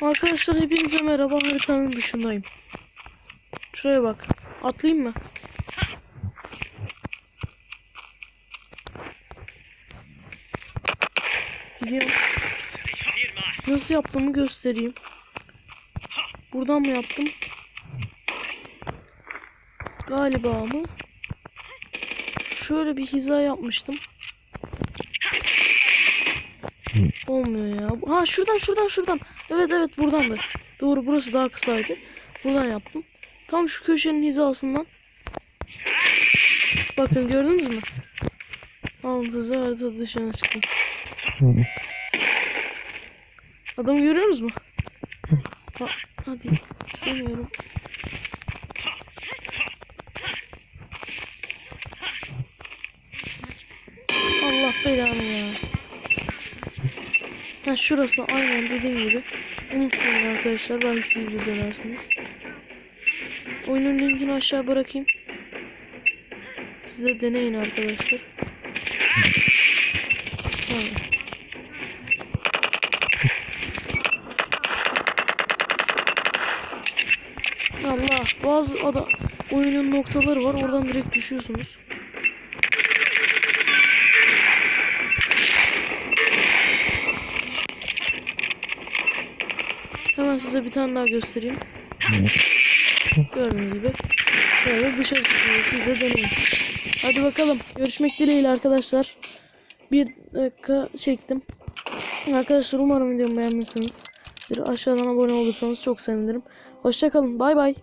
Arkadaşlar hepinize merhaba haritanın dışındayım. Şuraya bak. Atlayayım mı? Gidiyorum. Nasıl yaptığımı göstereyim. Buradan mı yaptım? Galiba mı? Şöyle bir hiza yapmıştım. Olmuyor ya. Ha şuradan şuradan şuradan. Evet evet buradandı. Doğru burası daha kısaydı. Buradan yaptım. Tam şu köşenin hizasından. Bakın gördünüz mü? Altıza harita dışına çıktım. Adamı görüyorsunuz mu? Ha, hadi. Demiyorum. Allah belanı ya. Ha şurası aynen dediğim gibi. Unutmayın arkadaşlar belki siz de dönersiniz. Oyunun linkini aşağı bırakayım. Siz de deneyin arkadaşlar. Allah bazı ada oyunun noktaları var oradan direkt düşüyorsunuz. Hemen size bir tane daha göstereyim. Gördüğünüz gibi. Böyle dışarı çıkıyor. Siz de deneyin. Hadi bakalım. Görüşmek dileğiyle arkadaşlar. Bir dakika çektim. Arkadaşlar umarım videomu beğenmişsiniz. Bir aşağıdan abone olursanız çok sevinirim. Hoşçakalın. Bay bay.